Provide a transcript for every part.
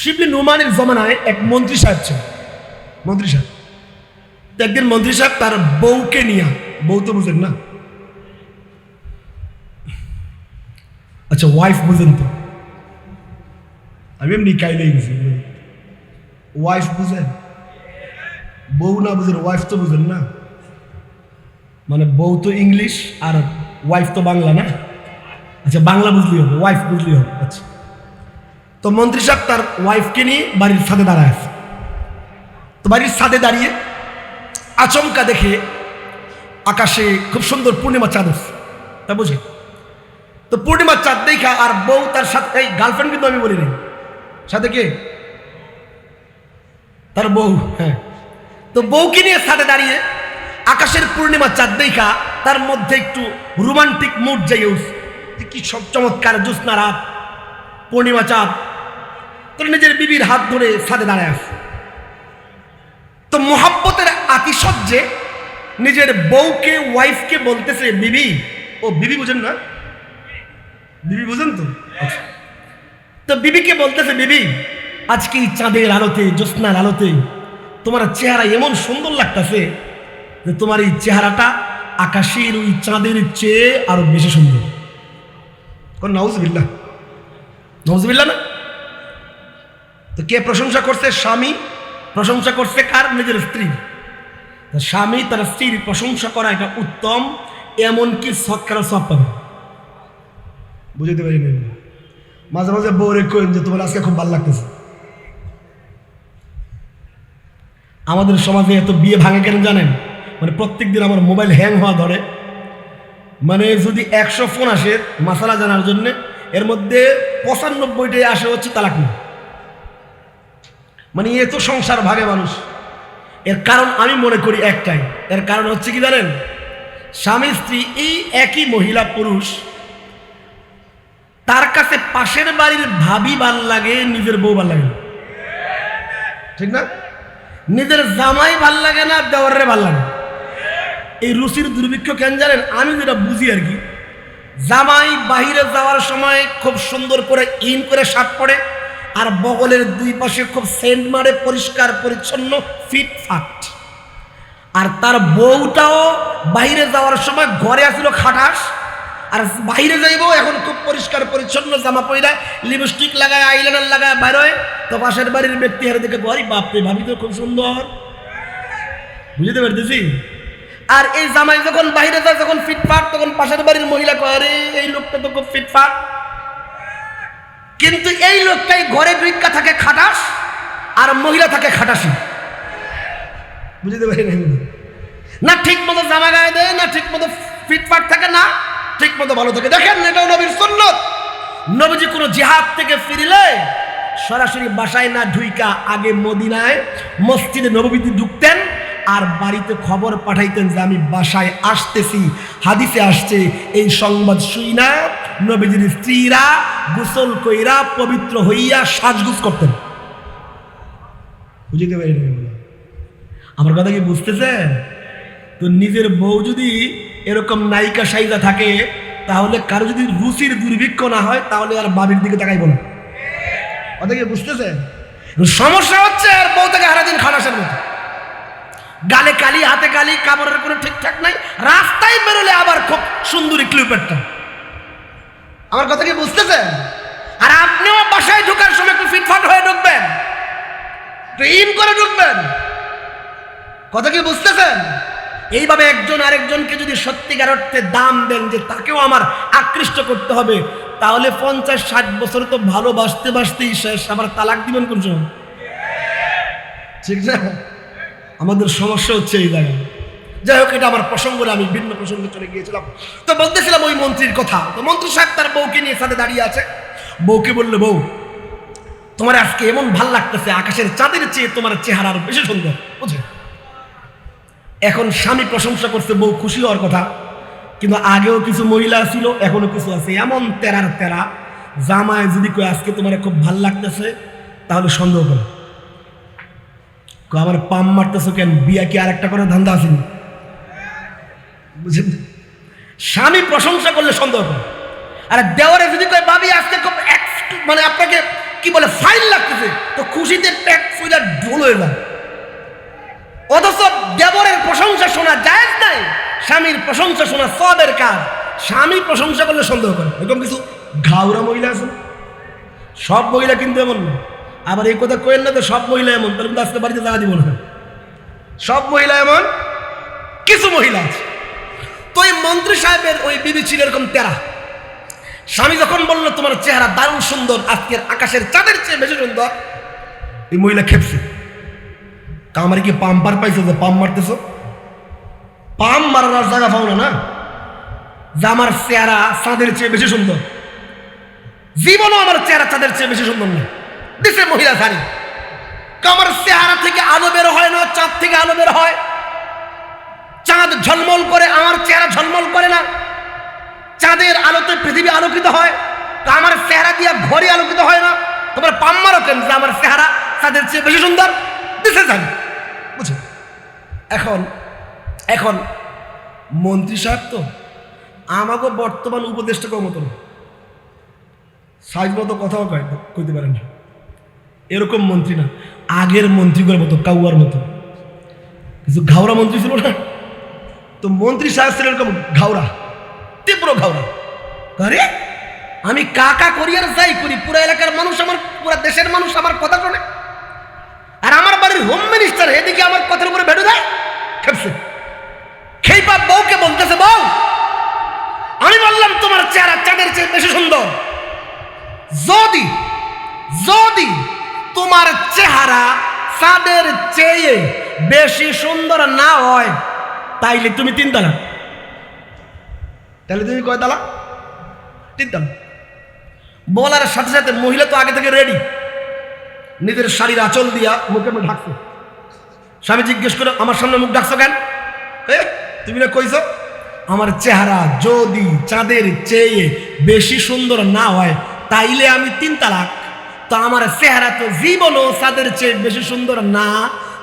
শিবলি নুমানের জমানায় এক মন্ত্রী সাহেব ছিল মন্ত্রী সাহেব। একদিন মন্ত্রী সাহেব তার বউকে নিয়ে, বউ তো বুঝেন না। আচ্ছা ওয়াইফ বুঝেন তো। আমি এমনি কাইলেই গেছি ওয়াইফ বুঝেন? বউ না বুঝেন ওয়াইফ তো বুঝেন না। মানে বউ তো ইংলিশ আর ওয়াইফ তো বাংলা না? আচ্ছা বাংলা বুঝলি হবে ওয়াইফ বুঝলি হবে। আচ্ছা। তো মন্ত্রী সাহেব তার ওয়াইফকে নিয়ে বাড়ির ছাদে দাঁড়ায় আছে। তো বাড়ির ছাদে দাঁড়িয়ে আচমকা দেখে আকাশে খুব সুন্দর পূর্ণিমা চাঁদ তা বুঝে? তো পূর্ণিমার চাঁদ দেখা আর বউ তার সাথে, এই গার্লফ্রেন্ড কিন্তু আমি বলি নাই। সাথে কে? তার বউ হ্যাঁ। তো বউকে নিয়ে ছাদে দাঁড়িয়ে আকাশের পূর্ণিমা চাঁদ দেখা তার মধ্যে একটু রোমান্টিক মুড জেগে উঠছে। কি সব চমৎকার জ্যোৎস্না রাত, পূর্ণিমা চাঁদ। তোর নিজের বিবির হাত ধরে ছাদে দাঁড়ায় আছে। তো মোহাব্বতের আতিশয্যে নিজের বউকে ওয়াইফকে বলতেছে, বিবি, ও বিবি বুঝেন না? বিবি বুঝেন তো? আচ্ছা। তো বিবিকে বলতেছে, বিবি, আজকে এই চাঁদের আলোতে, জ্যোৎস্নার আলোতে তোমার চেহারা এমন সুন্দর লাগতেছে যে তোমার এই চেহারাটা আকাশের ওই চাঁদের চেয়ে আরও বেশি সুন্দর। নাউজবিল্লা নাউজবিল্লা না? তো কে প্রশংসা করছে? স্বামী। প্রশংসা করছে কার? নিজের স্ত্রী। স্বামী তার স্ত্রীর প্রশংসা করা এটা উত্তম, এমনকি সৎকার সব পাবে। বুঝতে পারি মাঝে মাঝে বউরে কইন যে, তোমার আজকে খুব ভালো লাগতেছে। আমাদের সমাজে এত বিয়ে ভাঙে কেন জানেন? মানে প্রত্যেক দিন আমার মোবাইল হ্যাং হওয়া ধরে। মানে যদি একশো ফোন আসে, মাসালা জানার জন্য, এর মধ্যে পঁচানব্বইটাই আসে হচ্ছে তালাক মানে এ তো সংসার ভাগে মানুষ। এর কারণ আমি মনে করি একটাই। এর কারণ হচ্ছে কি জানেন? স্বামী, স্ত্রী এই একই মহিলা, পুরুষ, তার কাছে পাশের বাড়ির ভাবি ভালো লাগে, নিজের বউ ভালো লাগে ঠিক না? নিজের জামাই ভালো লাগে না দেওয়ারে ভালো লাগে এই রুচির দুর্ভিক্ষ কেন জানেন? আমি যেটা বুঝি আর কি, জামাই বাহিরে যাওয়ার সময় খুব সুন্দর করে ইন করে শার্ট পরে আর বগলের দুই পাশে খুব সেন্ট মারে পরিষ্কার, পরিচ্ছন্ন ফিটফাট আর তার বউটাও বাইরে যাওয়ার সময় ঘরে আসছিল খাটাস, আর বাইরে যাইবো, এখন খুব পরিষ্কার, পরিচ্ছন্ন, জামা পইরা লিপস্টিক লাগায় আইলাইনার লাগায়, বাইরে। তো পাশের বাড়ির ব্যক্তি হারে দেখে বলি বাপরে, ভাবি তো খুব সুন্দর। বুঝতে পারতেছি? আর এই জামাই যখন বাইরে যায়, যখন ফিটফাট তখন পাশের বাড়ির মহিলা কয়, আরে, এই লোকটা তো খুব ফিটফাট কিন্তু এই লোকটাই ঘরে ভিক্ষা থাকে খাটাস আর মহিলা থাকে খাটাসি। বুঝতে পারি না না ঠিক মতো জামা গায়ে দেয় না ঠিক মতো ফিটফাট থাকে, না ঠিক মতো ভালো থাকে। দেখেন এটাও নবীর সুন্নত। নবীজি কোনো জিহাদ থেকে ফিরিলে সরাসরি বাসায় না ঢুইকা আগে মদিনায় মসজিদে নবীতে ঢুকতেন আর বাড়িতে খবর পাঠাইতেন যে আমি বাসায় আসতেছি। হাদিসে আসছে, এই সংবাদ শুই না, নবীজির স্ত্রীরা গোসল কইরা পবিত্র হইয়া সাজগুজ করতেন। বুঝতে পারি আমার কথা কি বুঝতেছেন? তো নিজের বউ যদি এরকম নায়িকা সাইজা থাকে, তাহলে কারও যদি রুচির দুর্ভিক্ষ না হয়, তাহলে আর বাবির দিকে তাকাইব না। কথা কি বুঝতেছেন? সমস্যা হচ্ছে আর বউ থেকে হারাদিন খানাসের মতো গালে কালি হাতে কালি কাপড়ের কোনো ঠিকঠাক নাই। রাস্তায় বেরোলে আবার খুব সুন্দরী ক্লিপেরটা আমার কথা কি বুঝতেছেন? আর আপনিও বাসায় ঢুকার সময় একটু ফিটফাট হয়ে ঢুকবেন। ইন করে ঢুকবেন। কথা কি বুঝতেছেন? এইভাবে একজন আরেকজনকে যদি সত্যিকার অর্থে দাম দেন যে তাকেও আমার আকৃষ্ট করতে হবে তাহলে পঞ্চাশ ষাট বছর তো ভালোবাসতে বাসতেই শেষ। আবার তালাক দিবেন কোন সময়? ঠিক না? আমাদের সমস্যা হচ্ছে এই জায়গায়। যাই হোক, এটা আমার প্রসঙ্গ আমি ভিন্ন প্রসঙ্গে চলে গিয়েছিলাম। তো বলতেছিলাম ওই মন্ত্রীর কথা। তো মন্ত্রী সাহেব তার বউকে নিয়ে সাথে দাঁড়িয়ে আছে। বউকে বললে, বউ, তোমার আজকে এমন ভালো লাগতেছে, আকাশের চাঁদের চেয়ে তোমার চেহারা আরও বেশি সুন্দর বুঝে এখন স্বামী প্রশংসা করছে, বউ, খুশি হওয়ার কথা। কিন্তু আগেও কিছু মহিলা ছিল, এখনও কিছু আছে। এমন তেরার তেরা, জামায় যদি কই আজকে তোমার খুব ভালো লাগতেছে, তাহলে সন্দেহ করো আমার পাম মারতেছো কেন? বিয়া কি আর একটা করে ধান্দা আসেনি বুঝলেন স্বামী প্রশংসা করলে সন্দেহ করে। আর দেওয়ারে যদি কয়, ভাবি, আজকে খুব মানে আপনাকে কি বলে, ফাইল লাগতেছে। তো খুশিতে ঢোল হয়ে যায়। অথচ দেবরের প্রশংসা শোনা যায় নাই। স্বামীর প্রশংসা শোনা সবের কাজ। স্বামী প্রশংসা করলে সন্দেহ করে। এরকম কিছু ঘাউরা মহিলা আছে? সব মহিলা কিন্তু এমন না। আবার এই কথা কইেন না তো সব মহিলা এমন তাহলে আজকে বাড়িতে জায়গা দিব না। সব মহিলা এমন? কিছু মহিলা আছে। তো এই মন্ত্রী সাহেবের ওই বিবি ছিল এরকম তেরা। স্বামী যখন বলল তোমার চেহারা দারুণ সুন্দর আজকের আকাশের চাঁদের চেয়ে বেশি সুন্দর। এই মহিলা খেপছে। তা আমার কি পাম্পার পাইছো যে পাম্প মারতেছ? পাম্প মারার জায়গা পাও না না? যে আমার চেহারা চাঁদের চেয়ে বেশি সুন্দর। জীবনও আমার চেহারা চাঁদের চেয়ে বেশি সুন্দর না। দিছে মহিলা শাড়ি আমার চেহারা থেকে আলো বের হয় না, চাঁদ থেকে আলো বের হয়। চাঁদ ঝলমল করে, আমার চেহারা ঝলমল করে না। চাঁদের আলোতে পৃথিবী আলোকিত হয় আমার চেহারা দিয়ে ঘরে আলোকিত হয় না। তোমার পাম্মারও কেন যে আমার চেহারা চাঁদের চেয়ে বেশি সুন্দর? দিছে জানি বুঝে এখন এখন, মন্ত্রী সাহেব তো আমাকে বর্তমান উপদেষ্টা মতো না সাইজ মতো কথাও কইতে পারেন না। এরকম মন্ত্রী না, আগের মন্ত্রীগুলোর মতো, কাউয়ার মতো। কিছু ঘাওড়া মন্ত্রী ছিল না? তো মন্ত্রী সাহেব ছিল এরকম ঘাওড়া, তীব্র ঘাওড়া। আরে, আমি কাকা করি আর যাই করি, পুরো এলাকার মানুষ আমার, পুরো দেশের মানুষ আমার কথা শোনে। আর আমার বাড়ির হোম মিনিস্টার এদিকে আমার কথার উপরে ভেড়ে দেয় খেপছে। খেইপা বউকে বলতেছে, বউ, আমি বললাম তোমার চেহারা চাঁদের চেয়ে বেশি সুন্দর। যদি যদি তোমার চেহারা চাঁদের চেয়ে বেশি সুন্দর না হয়, তাইলে তুমি তিন তালা। তাহলে তুমি কয় তালা? তিন তালা। বলার সাথে সাথে মহিলা তো আগে থেকে রেডি নিজের শাড়ির আঁচল দিয়া মুখে মুখ ঢাকছে। স্বামী জিজ্ঞেস করে, আমার সামনে মুখ ডাকছো কেন? তুমি না কইছো, আমার চেহারা যদি চাঁদের চেয়ে বেশি সুন্দর না হয়, তাইলে আমি তিন তালাক তো আমার চেহারা তো জীবনও তাদের চেয়ে বেশি সুন্দর না।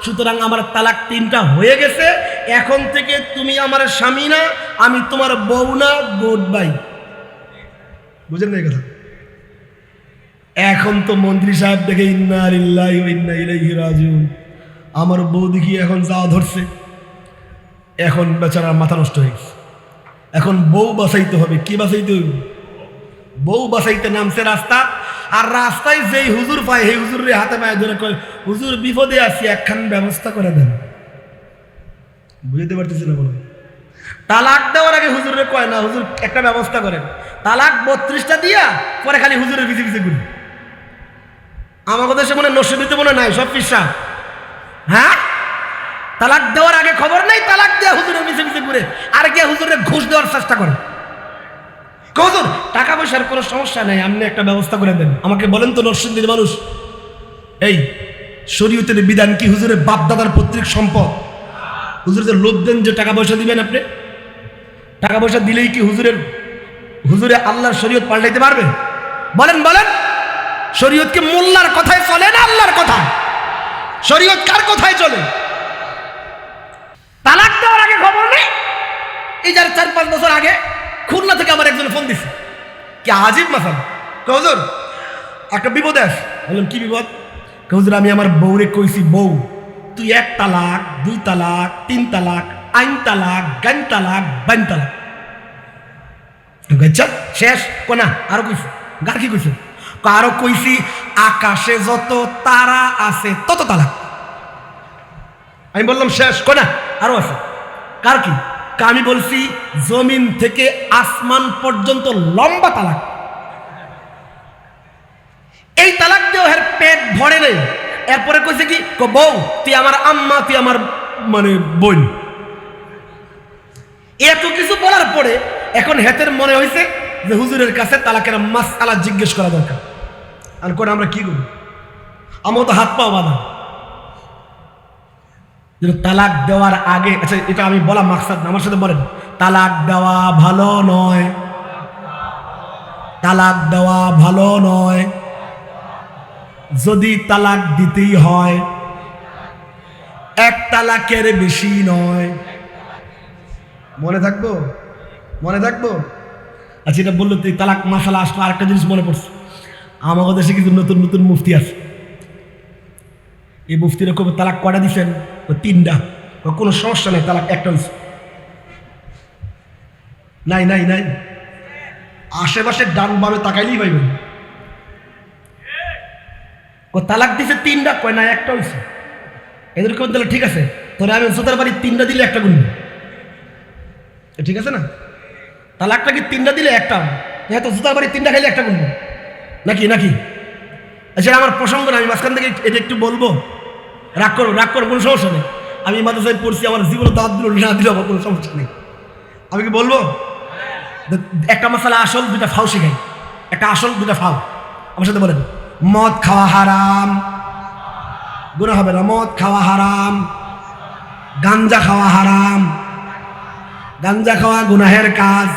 সুতরাং আমার তালাক তিনটা হয়ে গেছে। এখন থেকে তুমি আমার স্বামী না, আমি তোমার বউ না। Goodbye. বুঝেন না এই কথা? এখন তো মন্ত্রী সাহেব দেখে ইন্না আমার বউ দেখি এখন যাওয়া ধরছে, এখন বেচারা মাথা নষ্ট হয়ে গেছে। এখন বউ বাঁচাইতে হবে, কি বাঁচাইতে হবে বউ বাসাইতে নামছে রাস্তা আর রাস্তায় যেই হুজুর পায়, সেই হুজুরের হাতে পায়ে ধরে কয়, হুজুর, বিপদে আছি, একখান ব্যবস্থা করে দেন। বুঝতে পারতেছি না বলো। তালাক দেওয়ার আগে হুজুরে কয়, না, হুজুর, একটা ব্যবস্থা করেন। তালাক বত্রিশটা দিয়া, পরে খালি হুজুরের পিছিয়ে পিছিয়ে ঘুরি। আমাদের দেশে মনে নষ্ট দিতে মনে নাই, সব পিসা হ্যাঁ? তালাক দেওয়ার আগে খবর নেই? তালাক দেওয়া হুজুরের পিছিয়ে পিছিয়ে ঘুরে, আর কে হুজুরের ঘুষ দেওয়ার চেষ্টা করে। হুজুর টাকা পয়সার কোনো সমস্যা নেই, আপনি একটা ব্যবস্থা করে দেন। আমাকে বলেন তো, নরসিংদীর মানুষ, এই, শরীয়তের বিধান কি হুজুরের বাপ দাদার পৈতৃক সম্পদ? হুজুর যে লোভ দেন যে টাকা পয়সা দিবেন আপনি? টাকা পয়সা দিলেই কি হুজুরের, হুজুরে আল্লাহর শরীয়ত পাল্টাইতে পারবে? বলেন বলেন, শরীয়ত কি মোল্লার কথায় চলে না আল্লাহর কথা শরীয়ত কার কথায় চলে? তালাক দেওয়ার আগে খবর নেই? এই যার চার পাঁচ বছর আগে খুলনা থেকে আমার একজন ফোন দিছে। কি আজিব মাসাল হুজুর? একটা বিপদ আস। বললাম কি বিপদ? কয়, হুজুর আমি আমার বউরে কইছি বউ তুই এক তালাক দুই তালাক তিন তালাক আইন তালাক গান তালাক বান তালাক। আচ্ছা শেষ কোনা আরও কইছি। গার কি কইছে? আরও কইছি আকাশে যত তারা আছে তত তালাক। আমি বললাম শেষ কোনা আরও আছে। কার কা? আমি বলছি, জমিন থেকে আসমান পর্যন্ত লম্বা তালাক। এই তালাক দিয়ে ওর পেট ভরে নেই এরপরে কইছে কি বউ, তুই আমার আম্মা, তুই আমার মানে বোন। এত কিছু বলার পরে এখন হেতের মনে হয়েছে যে হুজুরের কাছে তালাকের মাস আলা জিজ্ঞেস করা দরকার। আর করে আমরা কি করি আমার তো হাত পাও বাঁধা। যেন তালাক দেওয়ার আগে আচ্ছা এটা আমি বলা মাকসাদ আমার সাথে বলেন। তালাক দেওয়া ভালো নয়। তালাক দেওয়া ভালো নয়। যদি তালাক দিতেই হয় এক তালাকের বেশি নয়। মনে থাকব? মনে থাকব? আচ্ছা এটা বলল তুই তালাক মাসালা আসলো আরেকটা জিনিস মনে পড়ছে। আমাদের দেশে কিছু নতুন নতুন মুফতি আছে। এই মুফতির কবে তালাক কটা দিছেন? ও তিনটা। কোনো সমস্যা নেই, তালাক একটা হয়েছে নাই নাই নাই। আশেপাশে ডান বামে তাকাইলেই পাইবেন তালাক দিছে তিনটা, কয় না একটা হয়েছে এদের কেমন তাহলে ঠিক আছে। তোরা আমি জোতার বাড়ি তিনটা দিলে একটা গুণ ঠিক আছে না? তালাকটা কি তিনটা দিলে একটা? হ্যাঁ তো জুতার বাড়ি তিনটা খাইলে একটা গুণ নাকি নাকি? আচ্ছা আমার প্রসঙ্গ না, আমি মাঝখান থেকে এটা একটু বলব। রাগ করো রাগ করো, কোনো সমস্যা নেই। আমি মাদ্রাসায় পড়ছি, আমার জীবনে দাঁত দিল না দিল আমার কোনো সমস্যা নেই। আমি কি বলব? একটা মশালা আসল দুটা ফাও শিখাই। একটা আসল দুটা ফাও। আমার সাথে বলেন, মদ খাওয়া হারাম। গুণা হবে না, মদ খাওয়া হারাম। গাঞ্জা খাওয়া হারাম। গাঞ্জা খাওয়া গুনাহের কাজ।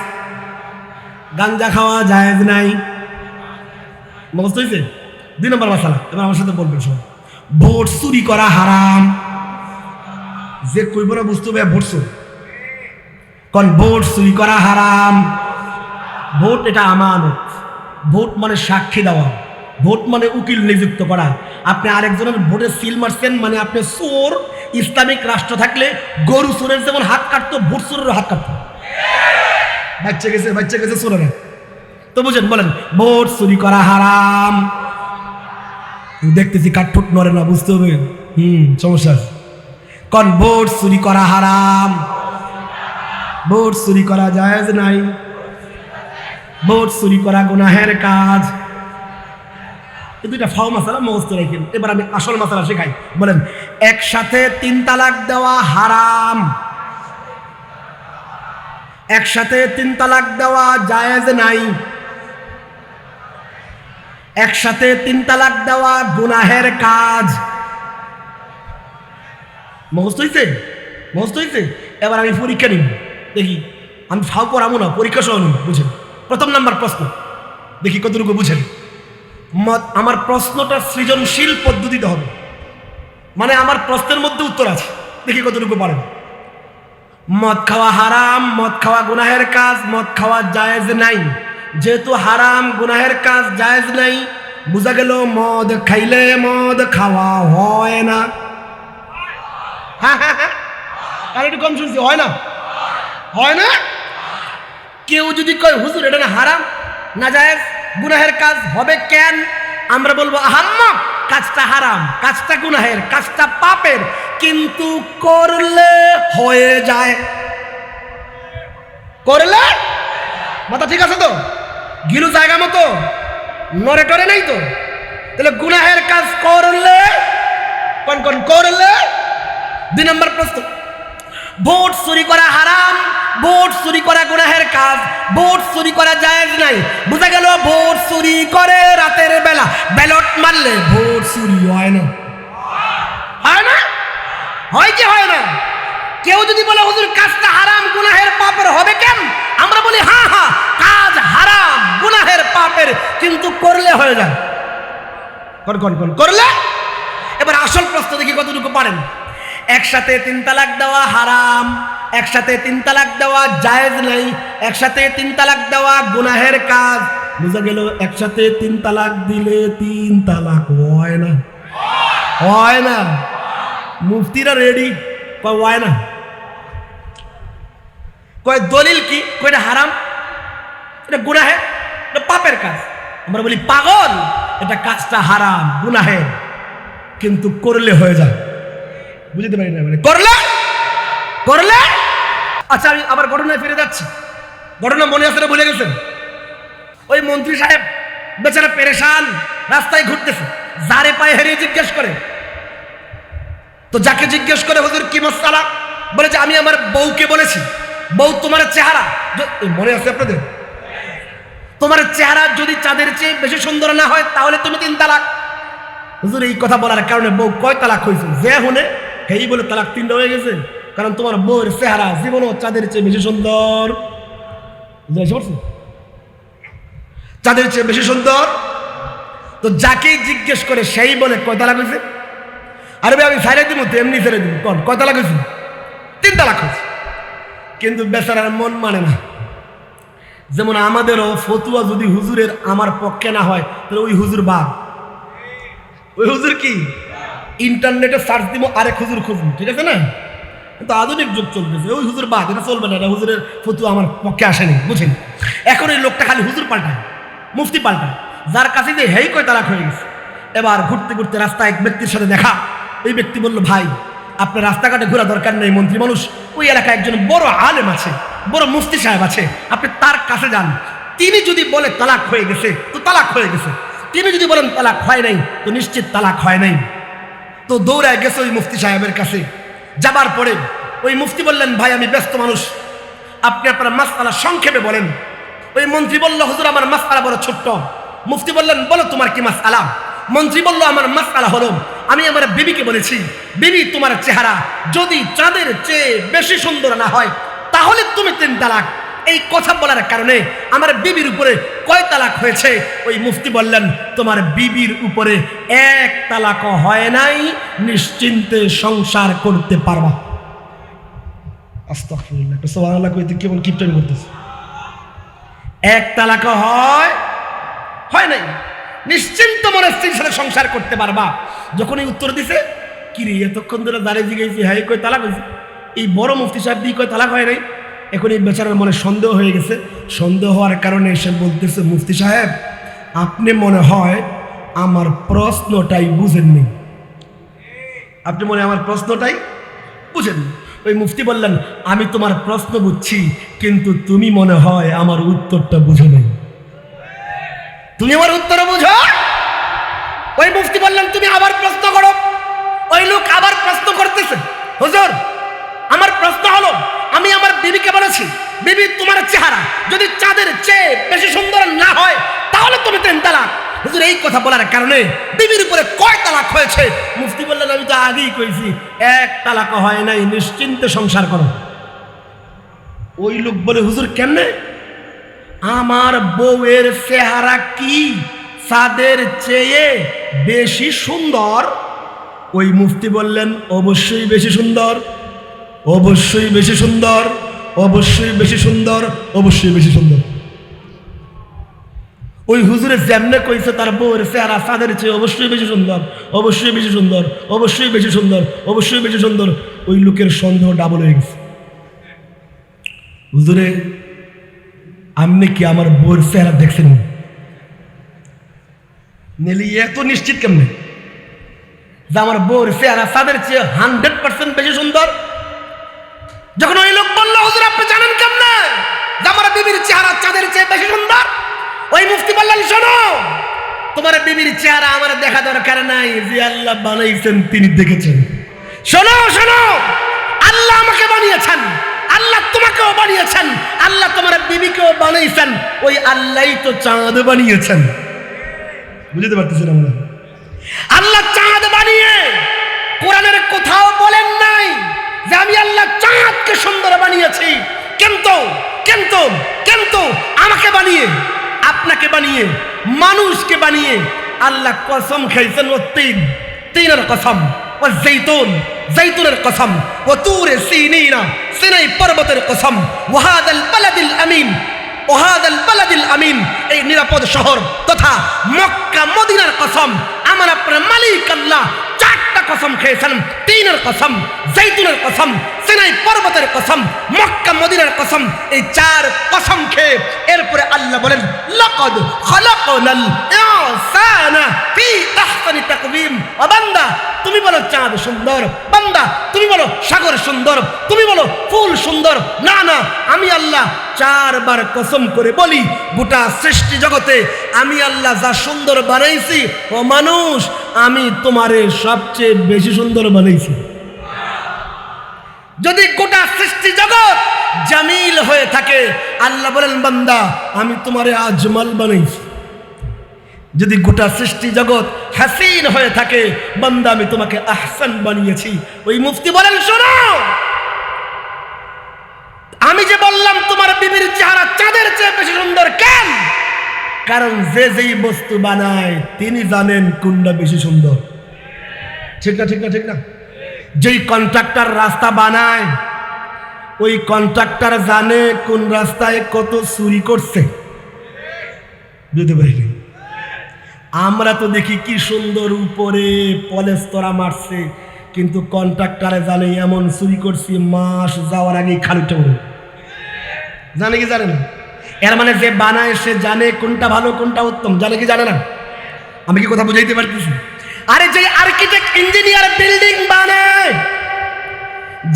গাঞ্জা খাওয়া জায়েজ নাই। মুখস্থ হয়েছে দুই নম্বর মশালা। এবার আমার সাথে বলবেন সব ভোট চুরি করা হারাম। যে কইব না বুঝতে হবে ভোট চুরি। কারণ ভোট চুরি করা হারাম। ভোট এটা আমানত। ভোট মানে সাক্ষী দেওয়া। ভোট মানে উকিল নিযুক্ত করা। আপনি আরেকজনের ভোটে সিল মারছেন মানে আপনি চোর ইসলামিক রাষ্ট্র থাকলে গরু চোরের যেমন হাত কাটতো ভোট চোরেরও হাত কাটতো। বাচ্চা গেছে বাচ্চা গেছে চোরেরা। তো বুঝেন বলেন ভোট চুরি করা হারাম। দেখতেছি কাঠঠোট নড়ে না, বুঝতে হবে? হুম, সমস্যা কন ভোট চুরি করা হারাম। ভোট চুরি করা জায়েজ নাই। ভোট চুরি করা গুনাহের কাজ। এই দুইটা ফাও মাসালা মস্ত রেখেন। এবার আমি আসল মাসালা শেখাই। বলেন, একসাথে তিন তালাক দেওয়া হারাম। একসাথে তিন তালাক দেওয়া জায়েজ নাই। একসাথে তিন তালাক দেওয়া গুনাহের কাজ। মুখস্থ হয়েছে মুখস্থ হয়েছে এবার আমি পরীক্ষা নিব। দেখি, আমি ফাও পড়াবো না, পরীক্ষা সহ নিব, বুঝেন? প্রথম নাম্বার প্রশ্ন। দেখি কতটুকু বুঝেন? আমার প্রশ্নটা সৃজনশীল পদ্ধতিতে হবে। মানে আমার প্রশ্নের মধ্যে উত্তর আছে। দেখি কতটুকু পারেন। মদ খাওয়া হারাম, মদ খাওয়া গুনাহের কাজ, মদ খাওয়া জায়েজ নাই। যেহেতু হারাম গুনাহের কাজ জায়েজ নাই বোঝা গেল মদ খাইলে মদ খাওয়া হয় না। হ্যাঁ হ্যাঁ হ্যাঁ আর একটু কম শুনছি হয় না? হয় না? কেউ যদি কয় হুজুর এটা না হারাম? না জায়েজ? গুনাহের কাজ হবে কেন? আমরা বলব আহাম্মা কাজটা হারাম কাজটা গুনাহের কাজটা পাপের কিন্তু করলে হয়ে যায়। করলে? মাথা ঠিক আছে তো? গিলু জায়গা মতো? নড়ে টরে নাই তো? তাহলে গুনাহের কাজ করলে কোন কোন করলে? দুই নম্বর প্রশ্ন। ভোট চুরি করা হারাম, ভোট চুরি করা গুনাহের কাজ, ভোট চুরি করা জায়েজ নাই। বোঝা গেল ভোট চুরি করে রাতের বেলা। ব্যালট মারলে ভোট চুরি হয় না। হয় না? হয় কি হয় না? কেউ যদি বলে, হুজুর, কাজটা হারাম, গুনাহের পাপের হবে কেন আমরা বলি হ্যাঁ হ্যাঁ কাজ হারাম, গুনাহের পাপের, কিন্তু করলে হয়ে যায়। করলে? এবার আসল প্রশ্ন দেখি কতটুকু পারেন। একসাথে তিন তালাক দেওয়া হারাম, একসাথে তিন তালাক দেওয়া জায়েজ নাই, একসাথে তিন তালাক দেওয়া গুনাহের কাজ। বুঝা গেল, একসাথে তিন তালাক দিলে তিন তালাক হয় না। হয় না। মুফতিরা রেডি হয় না। কয় দলিল কি? কয়টা হারাম? এটা গুনাহের এটা পাপের কাজ। আমরা বলি, পাগল, এটা কাজটা হারাম গুনাহের কিন্তু করলে হয়ে যায়। বুঝতে পারি না মানে করলে? করলে? আচ্ছা আমি আবার ঘটনায় ফিরে যাচ্ছি। ঘটনা মনে না ভুলে গেছেন? ওই মন্ত্রী সাহেব বেচারা পেরেশান, রাস্তায় ঘুরতেছে। যারে পায়ে হারিয়ে জিজ্ঞেস করে। তো যাকে জিজ্ঞেস করে, হুজুর, কি মশালা? বলে যে, আমি আমার বউকে বলেছি। বউ, তোমার চেহারা মনে আছে আপনাদের? তোমার চেহারা যদি চাঁদের চেয়ে বেশি সুন্দর না হয়, তাহলে তুমি তিন তালাক। হুজুর, এই কথা বলার কারণে বউ কয় তালাক হয়েছে? যে হুনে এই বলে তালাক তিনটা হয়ে গেছে। কারণ তোমার বউয়ের চেহারা জীবনও চাঁদের চেয়ে বেশি সুন্দর। চাঁদের চেয়ে বেশি সুন্দর। তো যাকেই জিজ্ঞেস করে, সেই বলে কয় তালাক হয়েছে? আরে আমি সাইরে দিব তো এমনি ছেড়ে দিব। কন, কয় তালাক হয়েছে? তিন তালাক হয়েছে। কিন্তু বেচারার মন মানে না। যেমন আমাদেরও ফতুয়া যদি হুজুরের আমার পক্ষে না হয়, তাহলে ওই হুজুর বাপ ওই হুজুর কি? ইন্টারনেটে সার্চ দিব, আরেক হুজুর খুঁজবো ঠিক আছে না? কিন্তু আধুনিক যুগ চলতেছে, ওই হুজুর বাদ, এটা চলবে না, এটা হুজুরের ফতুয়া আমার পক্ষে আসেনি বুঝেন এখন এই লোকটা খালি হুজুর পাল্টায়, মুফতি পাল্টায়। যার কাছে যে হেই কয় তালাক হয়ে গেছে। এবার ঘুরতে ঘুরতে রাস্তায় এক ব্যক্তির সাথে দেখা, এই ব্যক্তি বলল, ভাই আপনার রাস্তাঘাটে ঘোরা দরকার নেই, মন্ত্রী মানুষ। ওই এলাকায় একজন বড় আলেম আছে, বড় মুফতি সাহেব আছে। আপনি তার কাছে যান। তিনি যদি বলে তালাক হয়ে গেছে, তো তালাক হয়ে গেছে। তিনি যদি বলেন তালাক হয় নাই, তো নিশ্চিত তালাক হয় নাই। তো দৌড়ায় গেছে ওই মুফতি সাহেবের কাছে। যাবার পরে ওই মুফতি বললেন, ভাই, আমি ব্যস্ত মানুষ। আপনি আপনার মাসআলা সংক্ষেপে বলেন। ওই মন্ত্রী বলল, হুজুর, আমার মাসআলা বড় ছোট্ট। মুফতি বললেন, বলো তোমার কি মাসআলা? মন্ত্রী বলল, আমার মাসআলা হলো। আমি আমার বিবিকে বলেছি, বিবি, তোমার চেহারা যদি চাঁদের চেয়ে বেশি সুন্দর না হয়, তাহলে তুমি তিন তালাক। এই কথা বলার কারণে আমার বিবির উপরে কয় তালাক হয়েছে? ওই মুফতি বললেন, তোমার বিবির উপরে এক তালাক হয় নাই, নিশ্চিন্তে সংসার করতে পারবা। কেমন কিপটামি করতেছে। এক তালাক হয় হয় নাই। নিশ্চিন্ত মনে স্ত্রীর সাথে সংসার করতে পারবা। যখন এই উত্তর দিছে, কি রে, এতক্ষণ ধরে দাঁড়িয়ে জিগেছি হ্যাঁ কই তালাক হয়েছে এই বড় মুফতি সাহেব দিয়ে কই তালাক হয় নাই? এখন এই বেচারার মনে সন্দেহ হয়ে গেছে। সন্দেহ হওয়ার কারণে এসে বলতেছে, মুফতি সাহেব, আপনি মনে হয় আমার প্রশ্নটাই বুঝেননি। আপনি মনে আমার প্রশ্নটাই বুঝেননি। ওই মুফতি বললেন, আমি তোমার প্রশ্ন বুঝছি, কিন্তু তুমি মনে হয় আমার উত্তরটা বুঝে নেই। তুমি আমার উত্তর বুঝো? ওই মুফতি বললেন, তুমি আবার প্রশ্ন করো। ওই লোক আবার প্রশ্ন করতেছে, হুজুর, আমার প্রশ্ন হলো, আমি আমার বিবিকে বলেছি, বিবি তোমার চেহারা যদি চাঁদের চেয়ে বেশি সুন্দর না হয়, তাহলে তুমি তিন তালাক। হুজুর, এই কথা বলার কারণে বিবির উপরে কয় তালাক হয়েছে? মুফতি বললেন, আমি তো আগেই কইছি, এক তালাক হয় নাই, নিশ্চিন্তে সংসার করো। ওই লোক বলে, হুজুর, কেমনে? আমার বউয়ের চেহারা কি সাদের চেয়ে বেশি সুন্দর? ওই মুফতি বললেন, অবশ্যই বেশি সুন্দর, অবশ্যই বেশি সুন্দর, অবশ্যই বেশি সুন্দর, অবশ্যই বেশি সুন্দর। ওই হুজুরে যেমনে কইছে, তার বউয়ের চেহারা সাদের চেয়ে অবশ্যই বেশি সুন্দর, অবশ্যই বেশি সুন্দর, অবশ্যই বেশি সুন্দর, অবশ্যই বেশি সুন্দর। ওই লোকের সন্দেহ ডাবল হয়ে গেছে। হুজুরে আপনি কি আমার বউর চেহারা দেখছেন? নেলি এত নিশ্চিত কেমনে? যে আমার বউর চেহারা সাদের চেয়ে হান্ড্রেড পার্সেন্ট বেশি সুন্দর? যখন ওই লোক বলল হুজুর আপনি জানেন কেমনে? যে আমার বিবির চেহারা চাঁদের চেয়ে বেশি সুন্দর? ওই মুফতি বললেন শোনো তোমার বিবির চেহারা আমার দেখা দরকার নাই যে আল্লাহ বানাইছেন তিনি দেখেছেন। শোনো শোনো আল্লাহ আমাকে বানিয়েছেন। তোমাকেও বানিয়েছেন। আল্লাহ তোমার বিবিকেও বানিয়েছেন। ওই আল্লাহই তো চাঁদ বানিয়েছেন। বুঝতে পারতেছেন আমরা? আল্লাহ চাঁদ বানিয়ে কোরআনের কোথাও বলেন নাই যে আমি আল্লাহ চাঁদকে সুন্দর বানিয়েছি। কিন্তু কিন্তু কিন্তু আমাকে বানিয়ে, আপনাকে বানিয়ে, মানুষকে বানিয়ে আল্লাহ কসম খাইছেন ও তিন। তিনের কসম, ও জৈতুন, জৈতুনের কসম, ও তুরে সিনিনা সিনাই পর্বতের কসম। ওয়াহাদাল বালাদিল আমিন। ওহাদাল বালাদিল আমিন। এই নিরাপদ শহর তথা মক্কা, মদিনার কসম। আমার আপনার মালিক আল্লাহ চারটা কসম খেয়েছেন। তিনের কসম, জৈতুনের কসম সিনাই পর্বতের কসম, মক্কা মদিনার কসম, এই চার কসম খেয়ে এরপরে আল্লাহ বলেন, লাকাদ খালাকনাল ইনসানা ফি আহসানি ও বান্দা, তুমি বলো চাঁদ সুন্দর। বান্দা, তুমি বলো সাগর সুন্দর। তুমি বলো ফুল সুন্দর। না না, আমি আল্লাহ চারবার কসম করে বলি, গোটা সৃষ্টি জগতে আমি আল্লাহ যা সুন্দর বানাইছি ও মানুষ, আমি তোমারে সবচেয়ে বেশি সুন্দর বানাইছি। যদি গোটা সৃষ্টি জগৎ জামিল হয়ে থাকে, আল্লাহ বলেন, বান্দা, আমি তোমারে আজমাল বানাইছি। যদি গোটা সৃষ্টি জগৎ হাসিন হয়ে থাকে, বান্দা, আমি তোমাকে আহসান বানিয়েছি। ওই মুফতি বলেন, শোনো, আমি যে বললাম, তোমার বিবির চেহারা চাঁদের চেয়ে বেশি সুন্দর কেন? কারণ যে যেই বস্তু বানায়, তিনি জানেন কোনটা বেশি সুন্দর। ঠিক না ঠিক না ঠিক না? যেই কন্ট্রাক্টর রাস্তা বানায়, ওই কন্ট্রাক্টর জানে কোন রাস্তায় কত চুরি করছে। বুঝতে পারিনি? আমরা তো দেখি কি সুন্দর উপরে পলেস্তরা মারছে, কিন্তু কন্ট্রাক্টারে জানে এমন চুরি করছি, মাস যাওয়ার আগেই খালিটা উড়ে জানে কি জানে না? এর মানে যে বানায় সে জানে কোনটা ভালো, কোনটা উত্তম। জানে কি জানে না? আমি কি কথা বুঝাইতে পারতেছি? আরে যে আর্কিটেক্ট ইঞ্জিনিয়ার বিল্ডিং বানায়,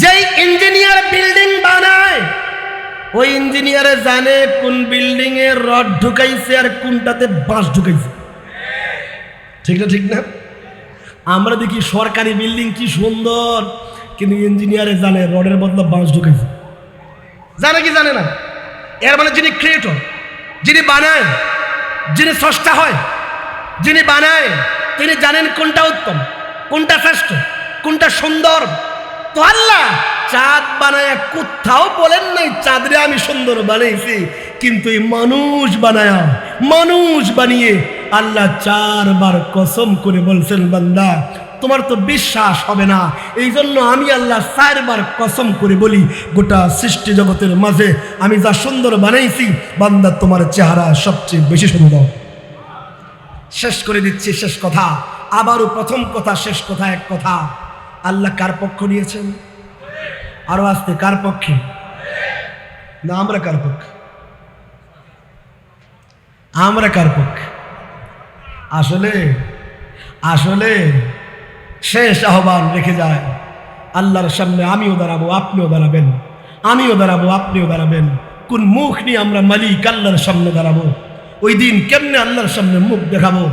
যেই ইঞ্জিনিয়ার বিল্ডিং বানায়, ওই ইঞ্জিনিয়ারে জানে কোন বিল্ডিং এ রড ঢুকাইছে আর কোনটাতে বাঁশ ঢুকাইছে। ঠিক না ঠিক না? আমরা দেখি সরকারি বিল্ডিং কি সুন্দর, কিন্তু ইঞ্জিনিয়ারে জানে রডের বদলে বাঁশ ঢুকাইছে। জানে কি জানে না? এর মানে যিনি ক্রিয়েটর যিনি বানায়, যিনি স্রষ্টা হয়, যিনি বানায় তিনি জানেন কোনটা উত্তম, কোনটা শ্রেষ্ঠ, কোনটা সুন্দর। তো আল্লাহ চাঁদ বানায় কোথাও বলেন নাই, চাঁদরে আমি সুন্দর বানাইছি, কিন্তু এই মানুষ বানায়, মানুষ বানিয়ে আল্লাহ চারবার কসম করে বলছেন, বান্দা, তোমার তো বিশ্বাস হবে না। এই জন্য আমি আল্লাহ চারবার কসম করে বলি, গোটা সৃষ্টি জগতের মাঝে আমি যা সুন্দর বানাইছি, বান্দা, তোমার চেহারা সবচেয়ে বেশি সুন্দর। শেষ করে দিচ্ছি শেষ কথা। আবারও প্রথম কথা, শেষ কথা, এক কথা। আল্লাহ কার পক্ষ নিয়েছেন? আরও আসতে, কার পক্ষে? না, আমরা কার পক্ষে? আমরা কার পক্ষে? আসলে আসলে শেষ আহ্বান রেখে যায়। আল্লাহর সামনে আমিও দাঁড়াবো, আপনিও দাঁড়াবেন। আমিও দাঁড়াবো, আপনিও দাঁড়াবেন। কোন মুখ নিয়ে আমরা মালিক, আল্লাহর সামনে দাঁড়াবো। ওই দিন কেমনে আল্লাহর সামনে মুখ দেখাবো?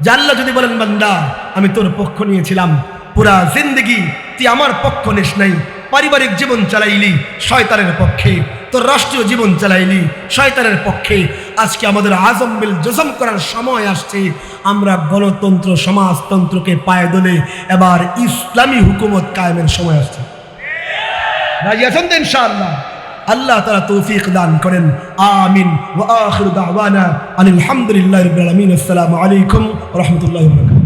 যে আল্লাহ যদি বলেন, বান্দা, আমি তোর পক্ষ নিয়েছিলাম। পুরা জিন্দগি তুই আমার পক্ষ নিস নাই। পারিবারিক জীবন চালাইলি শয়তানের পক্ষে। তোর রাষ্ট্রীয় জীবন চালাইলি শয়তানের পক্ষে। আজকে আমাদের আজম বিল জজম করার সময় আসছে। আমরা গণতন্ত্র, সমাজতন্ত্রকে পায়ে দোলে এবার ইসলামী হুকুমত কায়েমের সময় আসছে। রাজি আছেন তো ইনশাআল্লাহ? আল্লাহ তারা তৌফিক দান করেন। আমিন। ওয়া আখির দাওয়ানা আলহামদুলিল্লাহ রাব্বিল আসসালামু আলাইকুম ওয়া